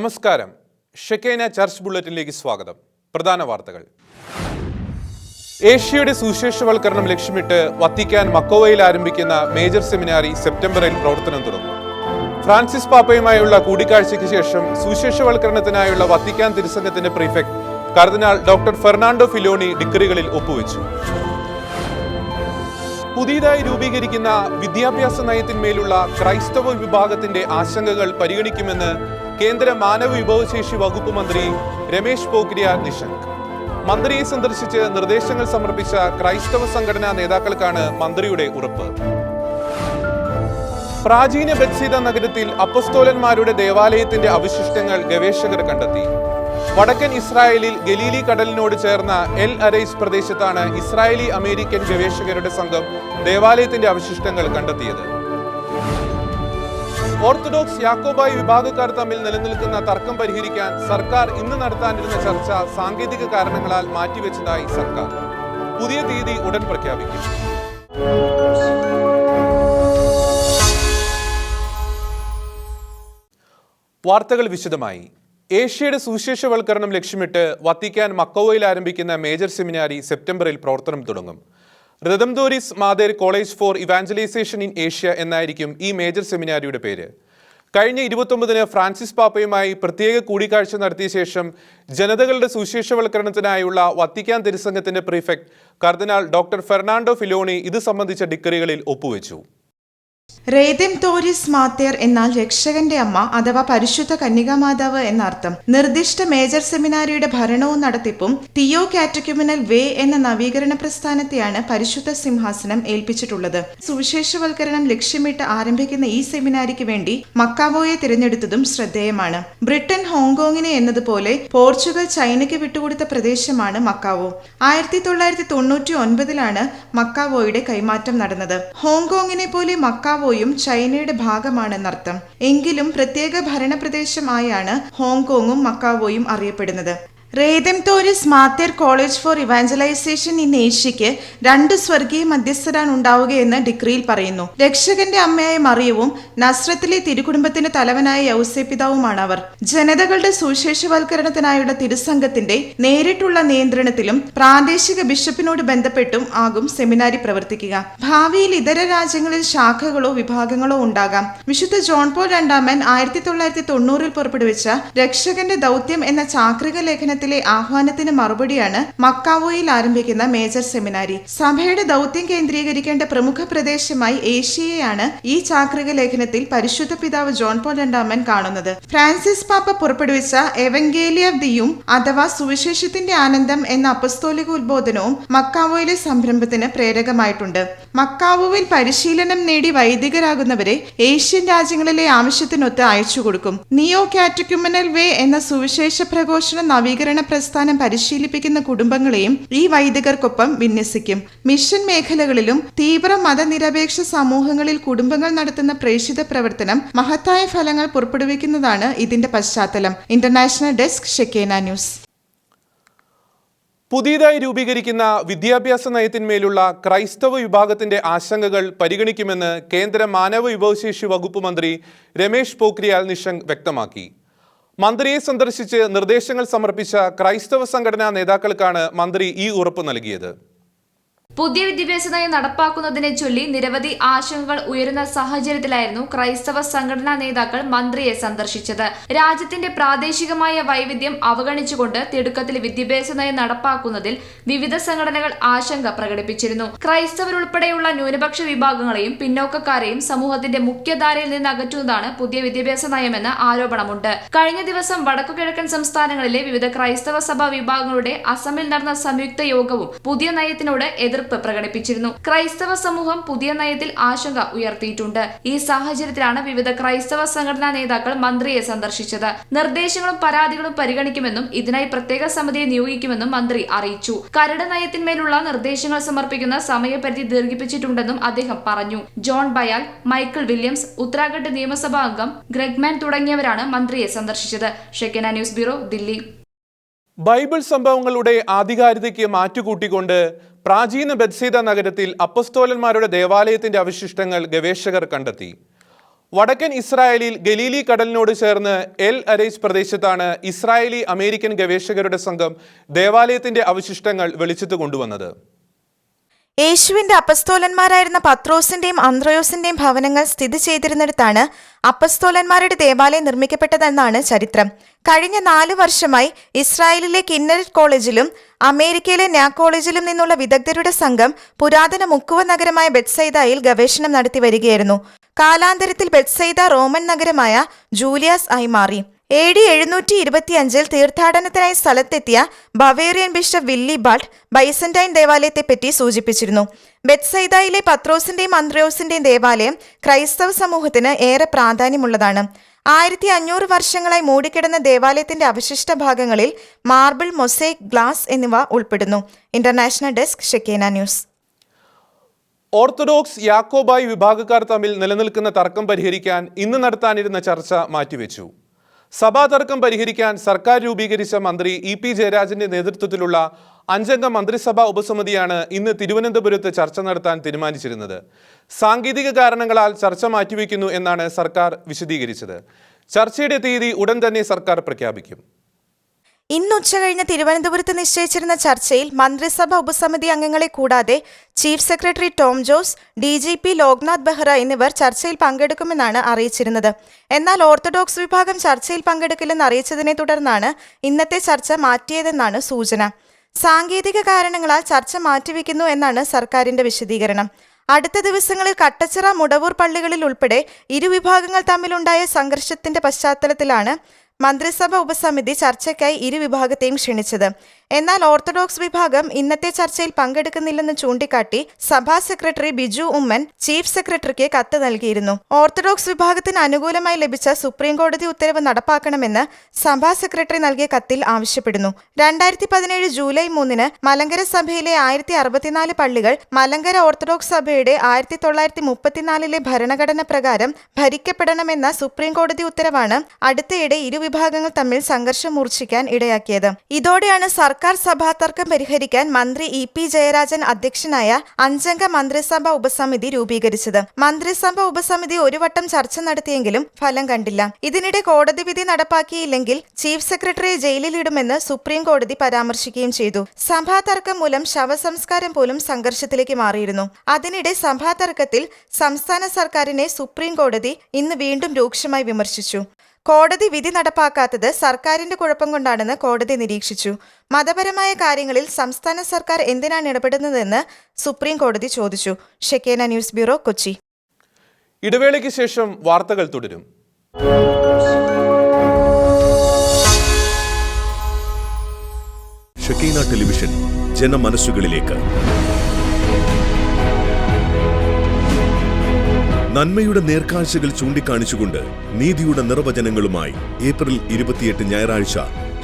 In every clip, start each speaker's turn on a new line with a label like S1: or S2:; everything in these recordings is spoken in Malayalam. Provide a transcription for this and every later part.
S1: നമസ്കാരം. ഷെക്കേന ചർച്ച് ബുള്ളറ്റിനിലേക്ക് സ്വാഗതം. പ്രധാന വാർത്തകൾ. ഏഷ്യയുടെ സുശേഷവൽക്കരണം ലക്ഷ്യമിട്ട് വത്തിക്കാൻ മക്കോവയിൽ ആരംഭിക്കുന്ന മേജർ സെമിനാറി സെപ്റ്റംബറിൽ പ്രവർത്തനം തുടങ്ങും. ഫ്രാൻസിസ് പാപ്പയുമായുള്ള കൂടിക്കാഴ്ചയ്ക്ക് ശേഷം സുശേഷവൽക്കരണത്തിനായുള്ള വത്തിക്കാൻ തിരുസംഘത്തിന്റെ പ്രീഫെക്ട് കർദിനാൾ ഡോക്ടർ ഫെർണാണ്ടോ ഫിലോണി ഡിഗ്രികളിൽ ഒപ്പുവെച്ചു. പുതിയതായി രൂപീകരിക്കുന്ന വിദ്യാഭ്യാസ നയത്തിന്മേലുള്ള ക്രൈസ്തവ വിഭാഗത്തിന്റെ ആശങ്കകൾ പരിഗണിക്കുമെന്ന് കേന്ദ്ര മാനവ വിഭവശേഷി വകുപ്പ് മന്ത്രി രമേശ് പോഖ്രിയാൽ നിഷങ്ക്. മന്ത്രിയെ സന്ദർശിച്ച് നിർദ്ദേശങ്ങൾ സമർപ്പിച്ച ക്രൈസ്തവ സംഘടനാ നേതാക്കൾക്കാണ് മന്ത്രിയുടെ ഉറപ്പ്. പ്രാചീന ബത്സീത നഗരത്തിൽ അപ്പസ്തോലന്മാരുടെ ദേവാലയത്തിന്റെ അവശിഷ്ടങ്ങൾ ഗവേഷകർ കണ്ടെത്തി. വടക്കൻ ഇസ്രായേലിൽ ഗലീലി കടലിനോട് ചേർന്ന എൽ അരൈസ് പ്രദേശത്താണ് ഇസ്രായേലി അമേരിക്കൻ ഗവേഷകരുടെ സംഘം ദേവാലയത്തിന്റെ അവശിഷ്ടങ്ങൾ കണ്ടെത്തിയത്. ഓർത്തഡോക്സ് യാക്കോബായി വിഭാഗക്കാർ തമ്മിൽ നിലനിൽക്കുന്ന തർക്കം പരിഹരിക്കാൻ സർക്കാർ ഇന്ന് നടത്താനിരുന്ന ചർച്ച സാങ്കേതിക കാരണങ്ങളാൽ മാറ്റിവെച്ചതായി സർക്കാർ. പുതിയ തീയതി ഉടൻ പ്രഖ്യാപിക്കും. വാർത്തകൾ വിശദമായി. ഏഷ്യയുടെ സുവിശേഷവൽക്കരണം ലക്ഷ്യമിട്ട് വത്തിക്കാൻ മക്കോവയിൽ ആരംഭിക്കുന്ന മേജർ സെമിനാരി സെപ്റ്റംബറിൽ പ്രവർത്തനം തുടങ്ങും. Redemptoris Mater College for Evangelisation in Asia എന്നായിരിക്കും ഈ മേജർ സെമിനാരിയുടെ പേര്. കഴിഞ്ഞ ഇരുപത്തൊമ്പതിന് ഫ്രാൻസിസ് പാപ്പയുമായി പ്രത്യേക കൂടിക്കാഴ്ച നടത്തിയ ശേഷം ജനതകളുടെ സുശേഷവൽക്കരണത്തിനായുള്ള വത്തിക്കാൻ തിരുസംഘത്തിന്റെ പ്രീഫെക്ട് കർദിനാൾ ഡോക്ടർ ഫെർണാണ്ടോ ഫിലോണി ഇത് സംബന്ധിച്ച ഡിക്കറികളിൽ ഒപ്പുവെച്ചു.
S2: റേദം തോരിസ് മാത്തേർ എന്നാൽ രക്ഷകന്റെ അമ്മ അഥവാ പരിശുദ്ധ കന്യകാമാതാവ് എന്നർത്ഥം. നിർദ്ദിഷ്ട മേജർ സെമിനാരിയുടെ ഭരണവും നടത്തിപ്പും തിയോ കാറ്റക്യുമിനൽ വേ എന്ന നവീകരണ പ്രസ്ഥാനത്തെയാണ് പരിശുദ്ധ സിംഹാസനം ഏൽപ്പിച്ചിട്ടുള്ളത്. സുവിശേഷവൽക്കരണം ലക്ഷ്യമിട്ട് ആരംഭിക്കുന്ന ഈ സെമിനാരിക്ക് വേണ്ടി മക്കാവോയെ തിരഞ്ഞെടുത്തതും ശ്രദ്ധേയമാണ്. ബ്രിട്ടൻ ഹോങ്കോങ്ങിനെ എന്നതുപോലെ പോർച്ചുഗൽ ചൈനയ്ക്ക് വിട്ടുകൊടുത്ത പ്രദേശമാണ് മക്കാവോ. ആയിരത്തി തൊള്ളായിരത്തി തൊണ്ണൂറ്റി ഒൻപതിലാണ് മക്കാവോയുടെ കൈമാറ്റം നടന്നത്. ഹോങ്കോങ്ങിനെ പോലെ മക്കാവോയും ചൈനയുടെ ഭാഗമാണെന്നർത്ഥം. എങ്കിലും പ്രത്യേക ഭരണപ്രദേശമായാണ് ഹോങ്കോങ്ങും മക്കാവോയും അറിയപ്പെടുന്നത്. Redemptoris Mater College for Evangelisation in ഏഷ്യയ്ക്ക് രണ്ട് സ്വർഗീയ മധ്യസ്ഥരാണ് ഉണ്ടാവുകയെന്ന് ഡിക്രിയിൽ പറയുന്നു. രക്ഷകന്റെ അമ്മയായ മറിയവും നസ്രത്തിലെ തിരുകുടുംബത്തിന്റെ തലവനായ യൗസേപിതാവുമാണ് അവർ. ജനതകളുടെ സുവിശേഷവൽക്കരണത്തിനായുള്ള തിരുസംഘത്തിന്റെ നേരിട്ടുള്ള നിയന്ത്രണത്തിലും പ്രാദേശിക ബിഷപ്പിനോട് ബന്ധപ്പെട്ടും ആകും സെമിനാരി പ്രവർത്തിക്കുക. ഭാവിയിൽ ഇതര രാജ്യങ്ങളിൽ ശാഖകളോ വിഭാഗങ്ങളോ ഉണ്ടാകാം. വിശുദ്ധ ജോൺ പോൾ രണ്ടാമൻ ആയിരത്തി തൊള്ളായിരത്തി തൊണ്ണൂറിൽ പുറപ്പെടുവിച്ച രക്ഷകന്റെ ദൗത്യം എന്ന ചാക്രിക ലേഖനത്തിലെ ആഹ്വാനത്തിന് മറുപടിയാണ് മക്കാവോയിൽ ആരംഭിക്കുന്ന മേജർ സെമിനാരി. സഭയുടെ ദൗത്യം കേന്ദ്രീകരിക്കേണ്ട പ്രമുഖ പ്രദേശമായി ഏഷ്യയെയാണ് ഈ ചാക്രിക ലേഖനത്തിൽ പരിശുദ്ധ പിതാവ് ജോൺ പോൾ രണ്ടാമൻ കാണുന്നത്. ഫ്രാൻസിസ് പാപ്പ പുറപ്പെടുവിച്ച എവങ്കേലിയ ദിയും അഥവാ സുവിശേഷത്തിന്റെ ആനന്ദം എന്ന അപസ്തോലിക ഉദ്ബോധനവും മക്കാവോയിലെ സംരംഭത്തിന് പ്രേരകമായിട്ടുണ്ട്. മക്കാവോവിൽ പരിശീലനം നേടി വൈദികരാകുന്നവരെ ഏഷ്യൻ രാജ്യങ്ങളിലെ ആവശ്യത്തിനൊത്ത് അയച്ചു കൊടുക്കും നിയോ കാറ്റക്യുമനൽ വേ എന്ന സുവിശേഷ പ്രഘോഷണ നവീകരണ പ്രസ്ഥാനം പരിശീലിപ്പിക്കുന്ന കുടുംബങ്ങളെയും ഈ വൈദികർക്കൊപ്പം വിന്യസിക്കും. മിഷൻ മേഖലകളിലും തീവ്ര മതനിരപേക്ഷ സമൂഹങ്ങളിൽ കുടുംബങ്ങൾ നടത്തുന്ന പ്രേക്ഷിത പ്രവർത്തനം മഹത്തായ ഫലങ്ങൾ പുറപ്പെടുവിക്കുന്നതാണ് ഇതിന്റെ പശ്ചാത്തലം. International desk Shekinah news.
S1: പുതിയതായി രൂപീകരിക്കുന്ന വിദ്യാഭ്യാസ നയത്തിന്മേലുള്ള ക്രൈസ്തവ വിഭാഗത്തിന്റെ ആശങ്കകൾ പരിഗണിക്കുമെന്ന് കേന്ദ്ര മാനവ വിഭവശേഷി വകുപ്പ് മന്ത്രി രമേശ് പോഖ്രിയാൽ നിഷങ്ക് വ്യക്തമാക്കി. മന്ത്രിയെ സന്ദർശിച്ച് നിർദ്ദേശങ്ങൾ സമർപ്പിച്ച ക്രൈസ്തവ സംഘടനാ നേതാക്കൾക്കാണ് മന്ത്രി ഈ ഉറപ്പ് നൽകിയത്.
S3: പുതിയ വിദ്യാഭ്യാസ നയം നടപ്പാക്കുന്നതിനെ ചൊല്ലി നിരവധി ആശങ്കകൾ ഉയരുന്ന സാഹചര്യത്തിലായിരുന്നു ക്രൈസ്തവ സംഘടനാ നേതാക്കൾ മന്ത്രിയെ സന്ദർശിച്ചത്. രാജ്യത്തിന്റെ പ്രാദേശികമായ വൈവിധ്യം അവഗണിച്ചുകൊണ്ട് തിടുക്കത്തിൽ വിദ്യാഭ്യാസ നയം നടപ്പാക്കുന്നതിൽ വിവിധ സംഘടനകൾ ആശങ്ക പ്രകടിപ്പിച്ചിരുന്നു. ക്രൈസ്തവരുൾപ്പെടെയുള്ള ന്യൂനപക്ഷ വിഭാഗങ്ങളെയും പിന്നോക്കക്കാരെയും സമൂഹത്തിന്റെ മുഖ്യധാരയിൽ നിന്ന് അകറ്റുന്നതാണ് പുതിയ വിദ്യാഭ്യാസ നയമെന്ന് ആരോപണമുണ്ട്. കഴിഞ്ഞ ദിവസം വടക്കുകിഴക്കൻ സംസ്ഥാനങ്ങളിലെ വിവിധ ക്രൈസ്തവ സഭാ വിഭാഗങ്ങളുടെ അസമിൽ നടന്ന സംയുക്ത യോഗവും പുതിയ നയത്തിനോട് എതിർപ്പ് പ്രകടിപ്പിച്ചിരുന്നു. ക്രൈസ്തവ സമൂഹം പുതിയ നയത്തിൽ ആശങ്ക ഉയർത്തിയിട്ടുണ്ട്. ഈ സാഹചര്യത്തിലാണ് വിവിധ ക്രൈസ്തവ സംഘടനാ നേതാക്കൾ മന്ത്രിയെ സന്ദർശിച്ചത്. നിർദ്ദേശങ്ങളും പരാതികളും പരിഗണിക്കുമെന്നും ഇതിനായി പ്രത്യേക സമിതിയെ നിയോഗിക്കുമെന്നും മന്ത്രി അറിയിച്ചു. കരട് നയത്തിന്മേലുള്ള നിർദ്ദേശങ്ങൾ സമർപ്പിക്കുന്ന സമയപരിധി ദീർഘിപ്പിച്ചിട്ടുണ്ടെന്നും അദ്ദേഹം പറഞ്ഞു. John Bayal Michael Williams Uttarakhand നിയമസഭാ അംഗം ഗ്രെഗ്മാൻ തുടങ്ങിയവരാണ് മന്ത്രിയെ സന്ദർശിച്ചത്. Shekinah news bureau Delhi.
S1: Bible സംഭവങ്ങളുടെ ആധികാരികതയ്ക്ക് മാറ്റുകൂട്ടിക്കൊണ്ട് പ്രാചീന ബത്സീത നഗരത്തിൽ അപ്പസ്തോലന്മാരുടെ ദേവാലയത്തിന്റെ അവശിഷ്ടങ്ങൾ ഗവേഷകർ കണ്ടെത്തി. വടക്കൻ ഇസ്രായേലിൽ ഗലീലി കടലിനോട് ചേർന്ന് എൽ അരേജ് പ്രദേശത്താണ് ഇസ്രായേലി അമേരിക്കൻ ഗവേഷകരുടെ സംഘം ദേവാലയത്തിന്റെ അവശിഷ്ടങ്ങൾ വെളിച്ചത്ത് കൊണ്ടുവന്നത്.
S2: യേശുവിന്റെ അപ്പസ്തോലന്മാരായിരുന്ന പത്രോസിന്റെയും അന്ത്രയോസിന്റെയും ഭവനങ്ങൾ സ്ഥിതി ചെയ്തിരുന്നിടത്താണ് അപ്പസ്തോലന്മാരുടെ ദേവാലയം നിർമ്മിക്കപ്പെട്ടതെന്നാണ് ചരിത്രം. കഴിഞ്ഞ നാല് വർഷമായി ഇസ്രായേലിലെ കിന്നരറ്റ് കോളേജിലും അമേരിക്കയിലെ നാ കോളേജിലും നിന്നുള്ള വിദഗ്ധരുടെ സംഘം പുരാതന മുക്കുവ നഗരമായ ബെറ്റ്സൈദയിൽ ഗവേഷണം നടത്തി വരികയായിരുന്നു. കാലാന്തരത്തിൽ ബെറ്റ്സൈദ റോമൻ നഗരമായ ജൂലിയാസ് ആയി മാറി. എ ഡി എഴുന്നൂറ്റി ഇരുപത്തിയഞ്ചിൽ തീർത്ഥാടനത്തിനായി സ്ഥലത്തെത്തിയ Bavarian bishop Willibald Byzantine ദേവാലയത്തെപ്പറ്റി സൂചിപ്പിച്ചിരുന്നു. ബെത്സൈദയിലെ പത്രോസിന്റെയും അന്ത്രോസിന്റെയും ദേവാലയം ക്രൈസ്തവ സമൂഹത്തിന് ഏറെ പ്രാധാന്യമുള്ളതാണ്. ആയിരത്തി അഞ്ഞൂറ് വർഷങ്ങളായി മൂടിക്കിടന്ന ദേവാലയത്തിന്റെ അവശിഷ്ട ഭാഗങ്ങളിൽ മാർബിൾ മൊസൈക് ഗ്ലാസ് എന്നിവ ഉൾപ്പെടുന്നു. International desk Shekinah news.
S1: Orthodox യാക്കോബായി വിഭാഗക്കാർ തമ്മിൽ നിലനിൽക്കുന്ന തർക്കം പരിഹരിക്കാൻ ഇന്ന് നടത്താനിരുന്ന ചർച്ച മാറ്റിവെച്ചു. സഭാ തർക്കം പരിഹരിക്കാൻ സർക്കാർ രൂപീകരിച്ച മന്ത്രി ഇ പി ജയരാജന്റെ നേതൃത്വത്തിലുള്ള അഞ്ചംഗ മന്ത്രിസഭാ ഉപസമിതിയാണ് ഇന്ന് തിരുവനന്തപുരത്ത് ചർച്ച നടത്താൻ തീരുമാനിച്ചിരുന്നത്. സാങ്കേതിക കാരണങ്ങളാൽ ചർച്ച മാറ്റിവെക്കുന്നു എന്നാണ് സർക്കാർ വിശദീകരിച്ചത്. ചർച്ചയുടെ തീയതി ഉടൻ തന്നെ സർക്കാർ പ്രഖ്യാപിക്കും.
S2: ഇന്ന് ഉച്ചകഴിഞ്ഞ് തിരുവനന്തപുരത്ത് നിശ്ചയിച്ചിരുന്ന ചർച്ചയിൽ മന്ത്രിസഭ ഉപസമിതി അംഗങ്ങളെ കൂടാതെ chief secretary Tom Jose D G P Loknath Behera എന്നിവർ ചർച്ചയിൽ പങ്കെടുക്കുമെന്നാണ് അറിയിച്ചിരുന്നത്. എന്നാൽ ഓർത്തഡോക്സ് വിഭാഗം ചർച്ചയിൽ പങ്കെടുക്കില്ലെന്ന് അറിയിച്ചതിനെ തുടർന്നാണ് ഇന്നത്തെ ചർച്ച മാറ്റിയതെന്നാണ് സൂചന. സാങ്കേതിക കാരണങ്ങളാൽ ചർച്ച മാറ്റിവെക്കുന്നു എന്നാണ് സർക്കാരിന്റെ വിശദീകരണം. അടുത്ത ദിവസങ്ങളിൽ കട്ടച്ചിറ മുടവൂർ പള്ളികളിൽ ഉൾപ്പെടെ ഇരുവിഭാഗങ്ങൾ തമ്മിലുണ്ടായ സംഘർഷത്തിന്റെ പശ്ചാത്തലത്തിലാണ് മന്ത്രിസഭ ഉപസമിതി ചർച്ചയ്ക്കായി ഇരുവിഭാഗത്തെയും ക്ഷണിച്ചത്. എന്നാൽ ഓർത്തഡോക്സ് വിഭാഗം ഇന്നത്തെ ചർച്ചയിൽ പങ്കെടുക്കുന്നില്ലെന്ന് ചൂണ്ടിക്കാട്ടി സഭാ സെക്രട്ടറി ബിജു ഉമ്മൻ ചീഫ് സെക്രട്ടറിക്ക് കത്ത് നൽകിയിരുന്നു. ഓർത്തഡോക്സ് വിഭാഗത്തിന് അനുകൂലമായി ലഭിച്ച സുപ്രീം കോടതി ഉത്തരവ് നടപ്പാക്കണമെന്ന് സഭാ സെക്രട്ടറി നൽകിയ കത്തിൽ ആവശ്യപ്പെടുന്നു. രണ്ടായിരത്തി പതിനേഴ് ജൂലൈ മൂന്നിന് മലങ്കര സഭയിലെ ആയിരത്തി അറുപത്തിനാല് പള്ളികൾ മലങ്കര ഓർത്തഡോക്സ് സഭയുടെ ആയിരത്തി തൊള്ളായിരത്തി മുപ്പത്തിനാലിലെ ഭരണഘടന പ്രകാരം ഭരിക്കപ്പെടണമെന്ന സുപ്രീം കോടതി ഉത്തരവാണ് അടുത്തയിടെ ഇരുവിഭാഗങ്ങൾ തമ്മിൽ സംഘർഷം മൂർച്ഛിക്കാൻ ഇടയാക്കിയത്. ഇതോടെയാണ് സർക്കാർ സഭാ തർക്കം പരിഹരിക്കാൻ മന്ത്രി ഇ പി ജയരാജൻ അധ്യക്ഷനായ അഞ്ചംഗ മന്ത്രിസഭ ഉപസമിതി രൂപീകരിച്ചത്. മന്ത്രിസഭ ഉപസമിതി ഒരു വട്ടം ചർച്ച നടത്തിയെങ്കിലും ഫലം കണ്ടില്ല. ഇതിനിടെ കോടതി വിധി നടപ്പാക്കിയില്ലെങ്കിൽ ചീഫ് സെക്രട്ടറിയെ ജയിലിലിടുമെന്ന് സുപ്രീം കോടതി പരാമർശിക്കുകയും ചെയ്തു. സഭാ തർക്കം മൂലം ശവസംസ്കാരം പോലും സംഘർഷത്തിലേക്ക് മാറിയിരുന്നു. അതിനിടെ സഭാ തർക്കത്തിൽ സംസ്ഥാന സർക്കാരിനെ സുപ്രീം കോടതി ഇന്ന് വീണ്ടും രൂക്ഷമായി വിമർശിച്ചു. കോടതി വിധി നടപ്പാക്കാത്തത് സർക്കാരിന്റെ കുഴപ്പം കൊണ്ടാണെന്ന് കോടതി നിരീക്ഷിച്ചു. മതപരമായ കാര്യങ്ങളിൽ സംസ്ഥാന സർക്കാർ എന്തിനാണ് ഇടപെടുന്നതെന്ന് സുപ്രീം കോടതി ചോദിച്ചു. Shekinah news bureau Kochi.
S1: ഇടവേളയ്ക്ക് ശേഷം വാർത്തകൾ തുടരും.
S4: ഷക്കീന ടെലിവിഷൻ ജനമനസ്സുകളിലേക്ക്. നന്മയുടെ നേർക്കാഴ്ചകൾ ചൂണ്ടിക്കാണിച്ചുകൊണ്ട് നീതിയുടെ നിർവചനങ്ങളുമായി ഏപ്രിൽ ഇരുപത്തിയെട്ട് ഞായറാഴ്ച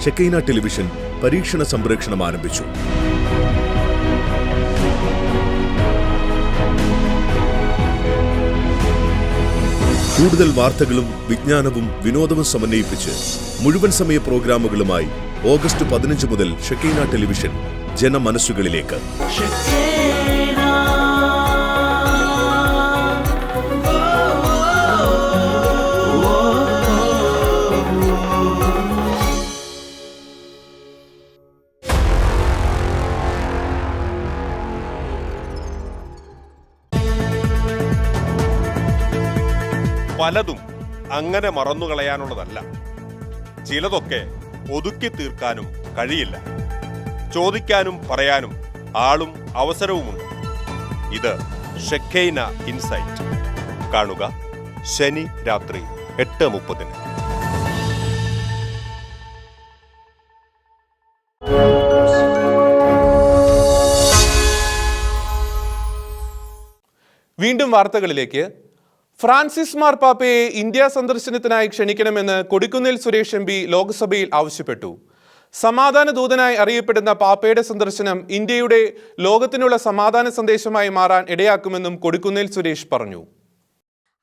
S4: ഷെക്കൈന ടെലിവിഷൻ പരീക്ഷണ സംപ്രേക്ഷണം ആരംഭിച്ചു. കൂടുതൽ വാർത്തകളും വിജ്ഞാനവും വിനോദവും സമന്വയിപ്പിച്ച് മുഴുവൻ സമയ പ്രോഗ്രാമുകളുമായി ഓഗസ്റ്റ് പതിനഞ്ച് മുതൽ ഷെക്കൈന ടെലിവിഷൻ ജനമനസ്സുകളിലേക്ക്.
S5: പലതും അങ്ങനെ മറന്നുകളയാനുള്ളതല്ല. ചിലതൊക്കെ ഒതുക്കി തീർക്കാനും കഴിയില്ല. ചോദിക്കാനും പറയാനും ആളും അവസരവുമുണ്ട്. ഇത് ഷെഖൈന ഇൻസൈറ്റ്. കാണുക ശനി രാത്രി എട്ട് മുപ്പതിന്.
S1: വീണ്ടും വാർത്തകളിലേക്ക് ഫ്രാൻസിസ് മാർപ്പാപ്പയെ ഇന്ത്യ സന്ദർശനത്തിനായി ക്ഷണിക്കണമെന്ന് കൊടിക്കുന്നിൽ സുരേഷ് എം പി ലോക്സഭയിൽ ആവശ്യപ്പെട്ടു. സമാധാന ദൂതനായി അറിയപ്പെടുന്ന പാപ്പയുടെ സന്ദർശനം ഇന്ത്യയുടെ ലോകത്തിനുള്ള സമാധാന സന്ദേശമായി മാറാൻ ഇടയാക്കുമെന്നും കൊടിക്കുന്നിൽ സുരേഷ് പറഞ്ഞു.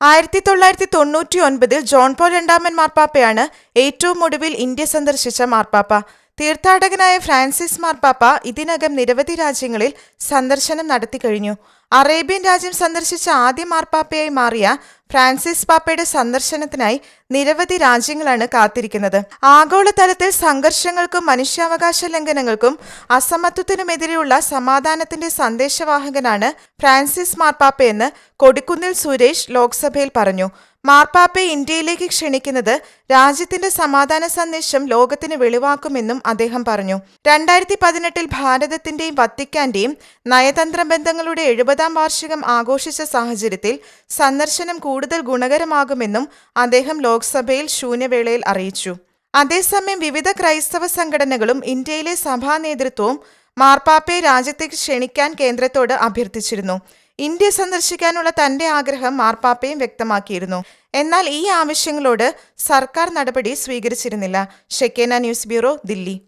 S2: ആയിരത്തി തൊള്ളായിരത്തി തൊണ്ണൂറ്റി ഒൻപതിൽ ജോൺ പോൾ രണ്ടാമൻ മാർപ്പാപ്പയാണ് ഏറ്റവും ഒടുവിൽ ഇന്ത്യ സന്ദർശിച്ച മാർപ്പാപ്പ തീർത്ഥാടകനായ ഫ്രാൻസിസ് മാർപ്പാപ്പ ഇതിനകം നിരവധി രാജ്യങ്ങളിൽ സന്ദർശനം നടത്തി കഴിഞ്ഞു. അറേബ്യൻ രാജ്യം സന്ദർശിച്ച ആദ്യ മാർപ്പാപ്പയായി മാറിയ ഫ്രാൻസിസ് പാപ്പയുടെ സന്ദർശനത്തിനായി നിരവധി രാജ്യങ്ങളാണ് കാത്തിരിക്കുന്നത്. ആഗോളതലത്തിൽ സംഘർഷങ്ങൾക്കും മനുഷ്യാവകാശ ലംഘനങ്ങൾക്കും അസമത്വത്തിനുമെതിരെയുള്ള സമാധാനത്തിന്റെ സന്ദേശവാഹകനാണ് ഫ്രാൻസിസ് മാർപ്പാപ്പയെന്ന് കൊടിക്കുന്നിൽ സുരേഷ് ലോക്സഭയിൽ പറഞ്ഞു. മാർപ്പാപ്പയെ ഇന്ത്യയിലേക്ക് ക്ഷണിക്കുന്നത് രാജ്യത്തിന്റെ സമാധാന സന്ദേശം ലോകത്തിന് വെളിവാക്കുമെന്നും അദ്ദേഹം പറഞ്ഞു. രണ്ടായിരത്തി പതിനെട്ടിൽ ഭാരതത്തിന്റെയും വത്തിക്കാന്റെയും നയതന്ത്ര ബന്ധങ്ങളുടെ എഴുപതാം വാർഷികം ആഘോഷിച്ച സാഹചര്യത്തിൽ സന്ദർശനം കൂടുതൽ ഗുണകരമാകുമെന്നും അദ്ദേഹം ലോക്സഭയിൽ ശൂന്യവേളയിൽ അറിയിച്ചു. അതേസമയം വിവിധ ക്രൈസ്തവ സംഘടനകളും ഇന്ത്യയിലെ സഭാ നേതൃത്വവും മാർപ്പാപ്പയെ രാജ്യത്തേക്ക് ക്ഷണിക്കാൻ കേന്ദ്രത്തോട് അഭ്യർത്ഥിച്ചിരുന്നു. ഇന്ത്യ സന്ദർശിക്കാനുള്ള തന്റെ ആഗ്രഹം മാർപ്പാപ്പയും വ്യക്തമാക്കിയിരുന്നു. എന്നാൽ ഈ ആവശ്യങ്ങളോട് സർക്കാർ നടപടി സ്വീകരിച്ചിരുന്നില്ല. Shekinah news bureau Delhi.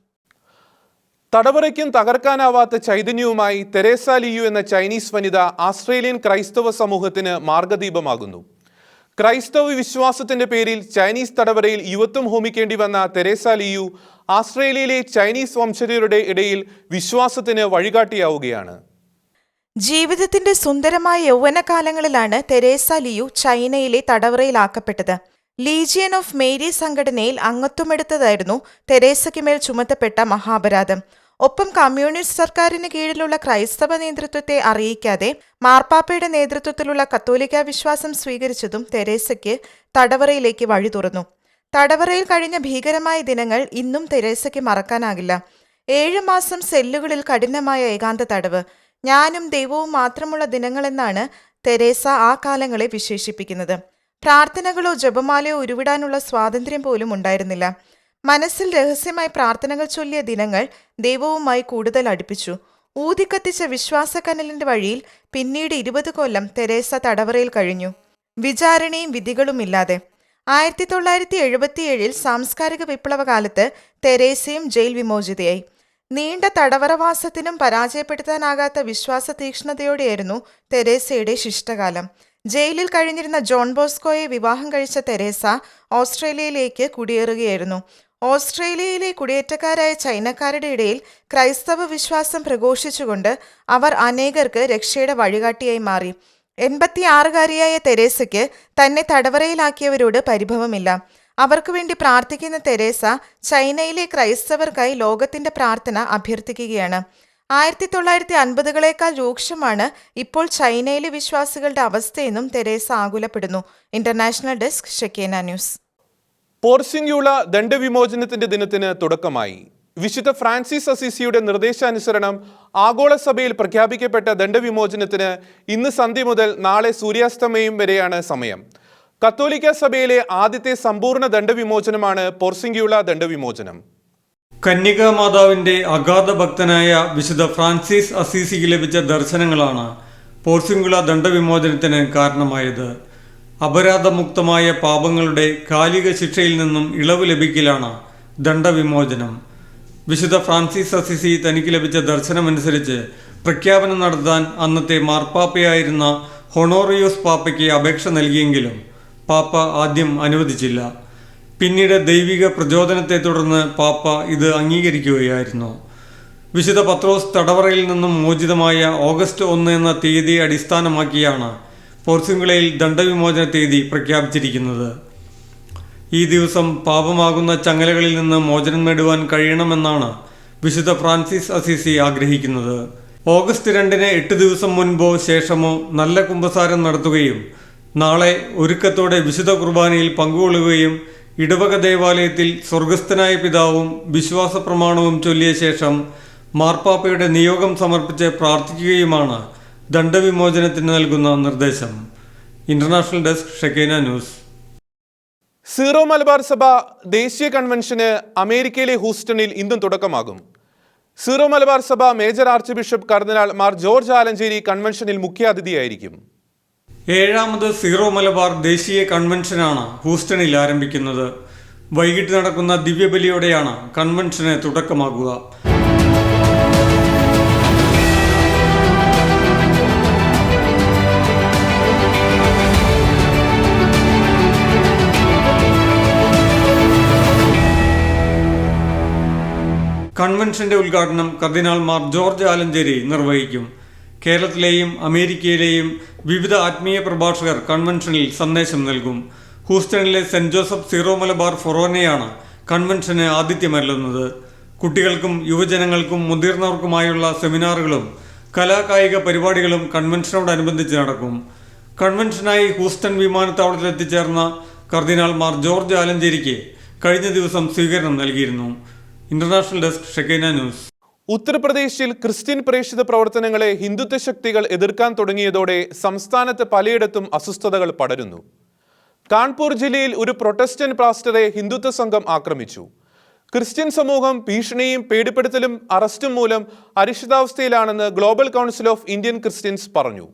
S1: തടവറയ്ക്കും തകർക്കാനാവാത്ത ചൈതന്യവുമായി തെരേസ ലിയു എന്ന ചൈനീസ് വനിത ആസ്ട്രേലിയൻ ക്രൈസ്തവ സമൂഹത്തിന് മാർഗദീപമാകുന്നു. ക്രൈസ്തവ വിശ്വാസത്തിന്റെ പേരിൽ ചൈനീസ് തടവറയിൽ യുവത്വം ഹോമിക്കേണ്ടി വന്ന തെരേസ ലിയു ആസ്ട്രേലിയയിലെ ചൈനീസ് വംശജരുടെ ഇടയിൽ വിശ്വാസത്തിന് വഴികാട്ടിയാവുകയാണ്.
S2: ജീവിതത്തിന്റെ സുന്ദരമായ യൗവനകാലങ്ങളിലാണ് തെരേസ ലിയു ചൈനയിലെ തടവറയിലാക്കപ്പെട്ടത്. ലീജിയൻ ഓഫ് മേരി സംഘടനയിൽ അംഗത്വമെടുത്തതായിരുന്നു തെരേസയ്ക്ക് മേൽ ചുമത്തപ്പെട്ട മഹാപരാധം. ഒപ്പം കമ്മ്യൂണിസ്റ്റ് സർക്കാരിന് കീഴിലുള്ള ക്രൈസ്തവ നേതൃത്വത്തെ അറിയിക്കാതെ മാർപ്പാപ്പയുടെ നേതൃത്വത്തിലുള്ള കത്തോലിക്ക വിശ്വാസം സ്വീകരിച്ചതും തെരേസയ്ക്ക് തടവറയിലേക്ക് വഴി തുറന്നു. തടവറയിൽ കഴിഞ്ഞ ഭീകരമായ ദിനങ്ങൾ ഇന്നും തെരേസയ്ക്ക് മറക്കാനാകില്ല. ഏഴ് മാസം സെല്ലുകളിൽ കഠിനമായ ഏകാന്ത തടവ് ഞാനും ദൈവവും മാത്രമുള്ള ദിനങ്ങളെന്നാണ് തെരേസ ആ കാലങ്ങളെ വിശേഷിപ്പിക്കുന്നത്. പ്രാർത്ഥനകളോ ജപമാലയോ ഉരുവിടാനുള്ള സ്വാതന്ത്ര്യം പോലും ഉണ്ടായിരുന്നില്ല. മനസ്സിൽ രഹസ്യമായി പ്രാർത്ഥനകൾ ചൊല്ലിയ ദിനങ്ങൾ ദൈവവുമായി കൂടുതൽ അടുപ്പിച്ചു. ഊതിക്കത്തിച്ച വിശ്വാസക്കനലിന്റെ വഴിയിൽ പിന്നീട് ഇരുപത് കൊല്ലം തെരേസ തടവറയിൽ കഴിഞ്ഞു. വിചാരണയും വിധികളുമില്ലാതെ. ആയിരത്തി തൊള്ളായിരത്തി എഴുപത്തിയേഴിൽ സാംസ്കാരിക വിപ്ലവകാലത്ത് തെരേസയും ജയിൽ വിമോചിതയായി. നീണ്ട തടവറവാസത്തിനും പരാജയപ്പെടുത്താനാകാത്ത വിശ്വാസ തീക്ഷ്ണതയോടെയായിരുന്നു തെരേസയുടെ ശിഷ്ടകാലം. ജയിലിൽ കഴിഞ്ഞിരുന്ന ജോൺ ബോസ്കോയെ വിവാഹം കഴിച്ച തെരേസ ഓസ്ട്രേലിയയിലേക്ക് കുടിയേറുകയായിരുന്നു. ഓസ്ട്രേലിയയിലെ കുടിയേറ്റക്കാരായ ചൈനക്കാരുടെ ഇടയിൽ ക്രൈസ്തവ വിശ്വാസം പ്രഘോഷിച്ചുകൊണ്ട് അവർ അനേകർക്ക് രക്ഷയുടെ വഴികാട്ടിയായി മാറി. എൺപത്തിയാറുകാരിയായ തെരേസയ്ക്ക് തന്നെ തടവറയിലാക്കിയവരോട് പരിഭവമില്ല. അവർക്ക് വേണ്ടി പ്രാർത്ഥിക്കുന്ന തെരേസ ചൈനയിലെ ക്രൈസ്തവർക്കായി ലോകത്തിന്റെ പ്രാർത്ഥന അഭ്യർത്ഥിക്കുകയാണ്. ആയിരത്തി തൊള്ളായിരത്തി അൻപതുകളേക്കാൾ രൂക്ഷമാണ് ഇപ്പോൾ ചൈനയിലെ വിശ്വാസികളുടെ അവസ്ഥയെന്നും Teresa ആകുലപ്പെടുന്നു. International desk Shekinah news.
S1: പോർസിംഗ്യൂള ദണ്ഡവിമോചനത്തിന്റെ ദിനത്തിന് തുടക്കമായി. വിശുദ്ധ ഫ്രാൻസിസ് അസീസിയുടെ നിർദ്ദേശാനുസരണം ആഗോള സഭയിൽ പ്രഖ്യാപിക്കപ്പെട്ട ദണ്ഡവിമോചനത്തിന് ഇന്ന് സന്ധ്യ മുതൽ നാളെ സൂര്യാസ്തമയം വരെയാണ് സമയം. കത്തോലിക്ക സഭയിലെ ആദ്യത്തെ സമ്പൂർണ ദണ്ഡവിമോചനമാണ് പോർസിംഗിയുള്ള ദണ്ഡവിമോചനം.
S6: കന്യക മാതാവിന്റെ അഗാധ ഭക്തനായ വിശുദ്ധ ഫ്രാൻസിസ് അസീസിക്ക് ലഭിച്ച ദർശനങ്ങളാണ് പോർസിംഗുള ദണ്ഡവിമോചനത്തിന് കാരണമായത്. അപരാധമുക്തമായ പാപങ്ങളുടെ കാലിക ശിക്ഷയിൽ നിന്നും ഇളവ് ലഭിക്കലാണ് ദണ്ഡവിമോചനം. വിശുദ്ധ ഫ്രാൻസിസ് അസിസി തനിക്ക് ലഭിച്ച ദർശനമനുസരിച്ച് പ്രഖ്യാപനം നടത്താൻ അന്നത്തെ മാർപ്പാപ്പയായിരുന്ന ഹൊണോറിയോസ് പാപ്പയ്ക്ക് അപേക്ഷ നൽകിയെങ്കിലും പാപ്പ ആദ്യം അനുവദിച്ചില്ല. പിന്നീട് ദൈവിക പ്രചോദനത്തെ തുടർന്ന് പാപ്പ ഇത് അംഗീകരിക്കുകയായിരുന്നു. വിശുദ്ധ പത്രോസ് തടവറയിൽ നിന്നും മോചിതമായ ഓഗസ്റ്റ് ഒന്ന് എന്ന തീയതിയെ അടിസ്ഥാനമാക്കിയാണ് പോർച്ചുഗലയിൽ ദണ്ഡവിമോചന തീയതി പ്രഖ്യാപിച്ചിരിക്കുന്നത്. ഈ ദിവസം പാപമാകുന്ന ചങ്ങലകളിൽ നിന്ന് മോചനം നേടുവാൻ കഴിയണമെന്നാണ് വിശുദ്ധ ഫ്രാൻസിസ് അസീസി ആഗ്രഹിക്കുന്നത്. ഓഗസ്റ്റ് രണ്ടിന് എട്ട് ദിവസം മുൻപോ ശേഷമോ നല്ല കുമ്പസാരം നടത്തുകയും നാളെ ഒരുക്കത്തോടെ വിശുദ്ധ കുർബാനയിൽ പങ്കുകൊള്ളുകയും ഇടവക ദേവാലയത്തിൽ സ്വർഗസ്ഥനായ പിതാവും വിശ്വാസ പ്രമാണവും ചൊല്ലിയ ശേഷം മാർപ്പാപ്പയുടെ നിയോഗം സമർപ്പിച്ച് പ്രാർത്ഥിക്കുകയുമാണ് ദണ്ഡവിമോചനത്തിന് നൽകുന്ന നിർദ്ദേശം. International desk Shekinah news.
S1: Syro Malabar സഭ ദേശീയ കൺവെൻഷന് അമേരിക്കയിലെ ഹൂസ്റ്റണിൽ ഇന്നും തുടക്കമാകും. സീറോ മലബാർ സഭ മേജർ ആർച്ച് ബിഷപ്പ് കർദിനാൾ മാർ ജോർജ് ആലഞ്ചേരി കൺവെൻഷനിൽ മുഖ്യാതിഥിയായിരിക്കും.
S6: ഏഴാമത് സീറോ മലബാർ ദേശീയ കൺവെൻഷനാണ് ഹൂസ്റ്റണിൽ ആരംഭിക്കുന്നത്. വൈകിട്ട് നടക്കുന്ന ദിവ്യബലിയോടെയാണ് കൺവെൻഷന് തുടക്കമാകുക. കൺവെൻഷന്റെ ഉദ്ഘാടനം കർദിനാൾ മാർ ജോർജ് ആലഞ്ചേരി നിർവഹിക്കും. കേരളത്തിലെയും അമേരിക്കയിലെയും വിവിധ ആത്മീയ പ്രഭാഷകർ കൺവെൻഷനിൽ സന്ദേശം നൽകും. ഹൂസ്റ്റണിലെ സെന്റ് ജോസഫ് സീറോ മലബാർ ഫൊറോനയാണ് കൺവെൻഷന് ആതിഥ്യമല്ലുന്നത് കുട്ടികൾക്കും യുവജനങ്ങൾക്കും മുതിർന്നവർക്കുമായുള്ള സെമിനാറുകളും കലാകായിക പരിപാടികളും കൺവെൻഷനോടനുബന്ധിച്ച് നടക്കും. കൺവെൻഷനായി ഹൂസ്റ്റൺ വിമാനത്താവളത്തിൽ എത്തിച്ചേർന്ന കർദിനാൾ മാർ ജോർജ് ആലഞ്ചേരിക്ക് കഴിഞ്ഞ ദിവസം സ്വീകരണം നൽകിയിരുന്നു. International desk Shekinah news.
S1: ഉത്തർപ്രദേശിൽ ക്രിസ്ത്യൻ പ്രേക്ഷിത പ്രവർത്തനങ്ങളെ ഹിന്ദുത്വ ശക്തികൾ എതിർക്കാൻ തുടങ്ങിയതോടെ സംസ്ഥാനത്ത് പലയിടത്തും അസ്വസ്ഥതകൾ പടരുന്നു. കാൺപൂർ ജില്ലയിൽ ഒരു പ്രൊട്ടസ്റ്റന്റ് പാസ്റ്ററെ ഹിന്ദുത്വ സംഘം ആക്രമിച്ചു. ക്രിസ്ത്യൻ സമൂഹം ഭീഷണിയും പേടിപ്പെടുത്തലും അറസ്റ്റും മൂലം അരിഷിതാവസ്ഥയിലാണെന്ന് global council of Indian Christians പറഞ്ഞു.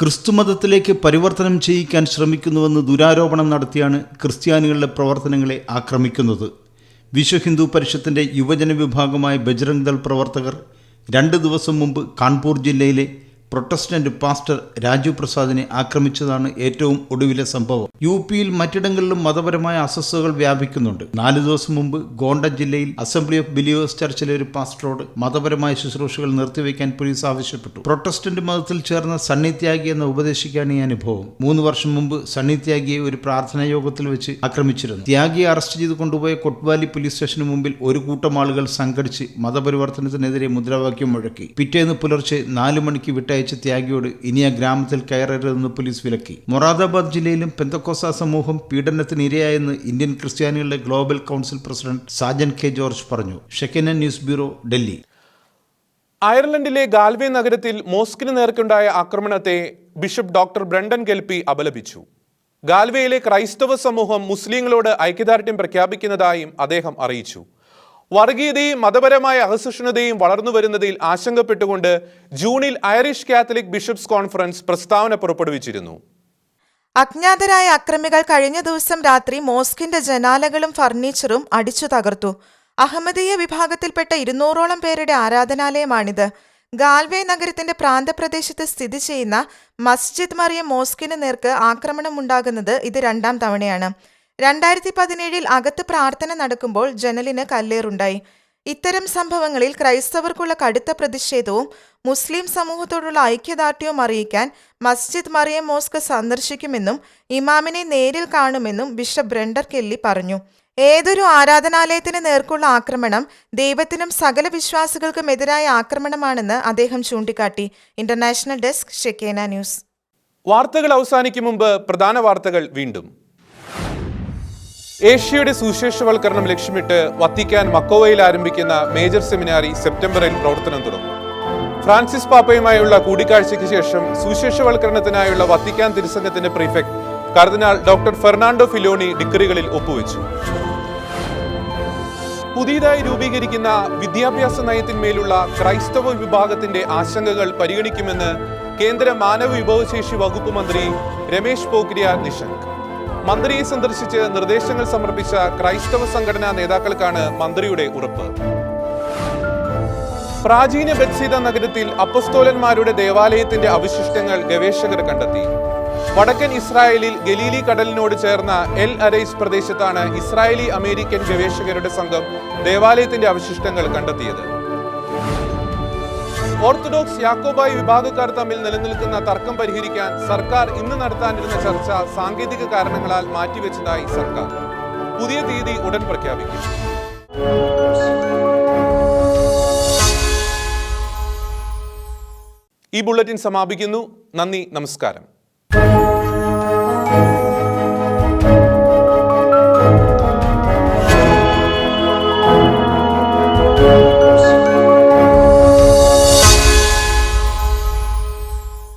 S7: ക്രിസ്തുമതത്തിലേക്ക് പരിവർത്തനം ചെയ്യിക്കാൻ ശ്രമിക്കുന്നുവെന്ന് ദുരാരോപണം നടത്തിയാണ് ക്രിസ്ത്യാനികളുടെ പ്രവർത്തനങ്ങളെ ആക്രമിക്കുന്നത്. വിശ്വ ഹിന്ദു പരിഷത്തിന്റെ യുവജന വിഭാഗമായ ബജ്രംഗ് ദൾ പ്രവർത്തകർ രണ്ട് ദിവസം മുമ്പ് കാൺപൂർ ജില്ലയിലെ പ്രൊട്ടസ്റ്റന്റ് പാസ്റ്റർ രാജു പ്രസാദിനെ ആക്രമിച്ചതാണ് ഏറ്റവും ഒടുവിലെ സംഭവം. യു പിയിൽ മറ്റിടങ്ങളിലും മതപരമായ അസ്വസ്ഥതകൾ വ്യാപിക്കുന്നുണ്ട്. നാല് ദിവസം മുമ്പ് ഗോണ്ട ജില്ലയിൽ അസംബ്ലി ഓഫ് ബിലീവേഴ്സ് ചർച്ചിലെ ഒരു പാസ്റ്ററോട് മതപരമായ ശുശ്രൂഷകൾ നിർത്തിവെക്കാൻ പോലീസ് ആവശ്യപ്പെട്ടു. പ്രൊട്ടസ്റ്റന്റ് മതത്തിൽ ചേർന്ന സണ്ണി ത്യാഗി എന്ന ഉപദേശിക്കാണ് ഈ അനുഭവം. മൂന്ന് വർഷം മുമ്പ് സണ്ണി ത്യാഗിയെ ഒരു പ്രാർത്ഥനാ യോഗത്തിൽ വെച്ച് ആക്രമിച്ചിരുന്നു. ത്യാഗിയെ അറസ്റ്റ് ചെയ്ത് കൊണ്ടുപോയ കൊട്ട്വാലി പോലീസ് സ്റ്റേഷന് മുമ്പിൽ ഒരു കൂട്ടം ആളുകൾ സംഘടിച്ച് മതപരിവർത്തനത്തിനെതിരെ മുദ്രാവാക്യം മുഴക്കി. പിറ്റേന്ന് പുലർച്ചെ നാലു മണിക്ക് വിട്ടയച്ച ത്യാഗിയോട് ഇനി ആ ഗ്രാമത്തിൽ കയറരുതെന്ന് പോലീസ് വിലക്കി. മൊറാദാബാദ് ജില്ലയിലും പെന്തക്കോസ സമൂഹം പീഡനത്തിന് ഇരയായെന്ന് ഇന്ത്യൻ ക്രിസ്ത്യാനികളുടെ global council president Sajan K George പറഞ്ഞു. Shekinah news bureau Delhi.
S1: അയർലൻഡിലെ Galway നഗരത്തിൽ മോസ്കിന് നേർക്കുണ്ടായ ആക്രമണത്തെ ബിഷപ്പ് ഡോക്ടർ ബ്രണ്ടൻ ഗെൽപി അപലപിച്ചു. ഗാൽവേയിലെ ക്രൈസ്തവ സമൂഹം മുസ്ലിങ്ങളോട് ഐക്യദാർഢ്യം പ്രഖ്യാപിക്കുന്നതായും അദ്ദേഹം അറിയിച്ചു. വർഗീയതയും മതപരമായ അസഹിഷ്ണുതയും വളർന്നു വരുന്നതിൽ ആശങ്കപ്പെട്ടുകൊണ്ട് ജൂണിൽ ഐറിഷ് കാത്തലിക് ബിഷപ്സ് കോൺഫറൻസ് പ്രസ്താവന പുറപ്പെടുവിച്ചിരുന്നു.
S2: അജ്ഞാതരായ അക്രമികൾ കഴിഞ്ഞ ദിവസം രാത്രി മോസ്കിന്റെ ജനാലകളും ഫർണിച്ചറും അടിച്ചു തകർത്തു. അഹമ്മദീയ വിഭാഗത്തിൽപ്പെട്ട ഇരുന്നൂറോളം പേരുടെ ആരാധനാലയമാണിത്. ഗാൽവേ നഗരത്തിന്റെ പ്രാന്തപ്രദേശത്ത് സ്ഥിതി ചെയ്യുന്ന മസ്ജിദ് മറിയ മോസ്കിന് നേർക്ക് ആക്രമണമുണ്ടാകുന്നത് ഇത് രണ്ടാം തവണയാണ്. രണ്ടായിരത്തി പതിനേഴിൽ അകത്ത് പ്രാർത്ഥന നടക്കുമ്പോൾ ജനലിന് കല്ലേറുണ്ടായി. ഇത്തരം സംഭവങ്ങളിൽ ക്രൈസ്തവർക്കുള്ള കടുത്ത പ്രതിഷേധവും മുസ്ലിം സമൂഹത്തോടുള്ള ഐക്യദാർഢ്യവും അറിയിക്കാൻ മസ്ജിദ് മറിയം മോസ്ക് സന്ദർശിക്കുമെന്നും ഇമാമിനെ നേരിൽ കാണുമെന്നും ബിഷപ്പ് ബ്രണ്ടർ കെല്ലി പറഞ്ഞു. ഏതൊരു ആരാധനാലയത്തിന് നേർക്കുള്ള ആക്രമണം ദൈവത്തിനും സകല വിശ്വാസികൾക്കും എതിരായ ആക്രമണമാണെന്ന് അദ്ദേഹം ചൂണ്ടിക്കാട്ടി. International desk Shekinah news.
S1: വാർത്തകൾ അവസാനിക്കും മുമ്പ് പ്രധാന വാർത്തകൾ വീണ്ടും. ഏഷ്യയുടെ സുശേഷവൽക്കരണം ലക്ഷ്യമിട്ട് വത്തിക്കാൻ മക്കോവയിൽ ആരംഭിക്കുന്ന മേജർ സെമിനാറി സെപ്റ്റംബറിൽ പ്രവർത്തനം തുടങ്ങും. ഫ്രാൻസിസ് പാപ്പയുമായുള്ള കൂടിക്കാഴ്ചയ്ക്ക് ശേഷം സുശേഷവൽക്കരണത്തിനായുള്ള വത്തിക്കാൻ തിരുസംഘത്തിന്റെ പ്രീഫെക്ട് കർദിനാൾ ഡോക്ടർ ഫെർണാണ്ടോ ഫിലോണി ഡിഗ്രികളിൽ ഒപ്പുവെച്ചു. പുതിയതായി രൂപീകരിക്കുന്ന വിദ്യാഭ്യാസ നയത്തിന്മേലുള്ള ക്രൈസ്തവ വിഭാഗത്തിന്റെ ആശങ്കകൾ പരിഗണിക്കുമെന്ന് കേന്ദ്ര മാനവ വിഭവശേഷി വകുപ്പ് മന്ത്രി രമേശ് പോഖ്രിയാൽ നിഷങ്ക്. മന്ത്രിയെ സന്ദർശിച്ച് നിർദ്ദേശങ്ങൾ സമർപ്പിച്ച ക്രൈസ്തവ സംഘടനാ നേതാക്കൾക്കാണ് മന്ത്രിയുടെ ഉറപ്പ്. പ്രാചീന ബത്സീത നഗരത്തിൽ അപ്പസ്തോലന്മാരുടെ ദേവാലയത്തിന്റെ അവശിഷ്ടങ്ങൾ ഗവേഷകർ കണ്ടെത്തി. വടക്കൻ ഇസ്രായേലിൽ ഗലീലി കടലിനോട് ചേർന്ന എൽ അരൈസ് പ്രദേശത്താണ് ഇസ്രായേലി അമേരിക്കൻ ഗവേഷകരുടെ സംഘം ദേവാലയത്തിന്റെ അവശിഷ്ടങ്ങൾ കണ്ടെത്തിയത്. ഓർത്തഡോക്സ് യാക്കോബായി വിഭാഗക്കാർ തമ്മിൽ നിലനിൽക്കുന്ന തർക്കം പരിഹരിക്കാൻ സർക്കാർ ഇന്ന് നടത്താനിരുന്ന ചർച്ച സാങ്കേതിക കാരണങ്ങളാൽ മാറ്റിവെച്ചതായി സർക്കാർ. പുതിയ തീയതി ഉടൻ പ്രഖ്യാപിക്കും. ഈ ബുള്ളറ്റിൻ സമാപിക്കുന്നു. നന്ദി നമസ്കാരം.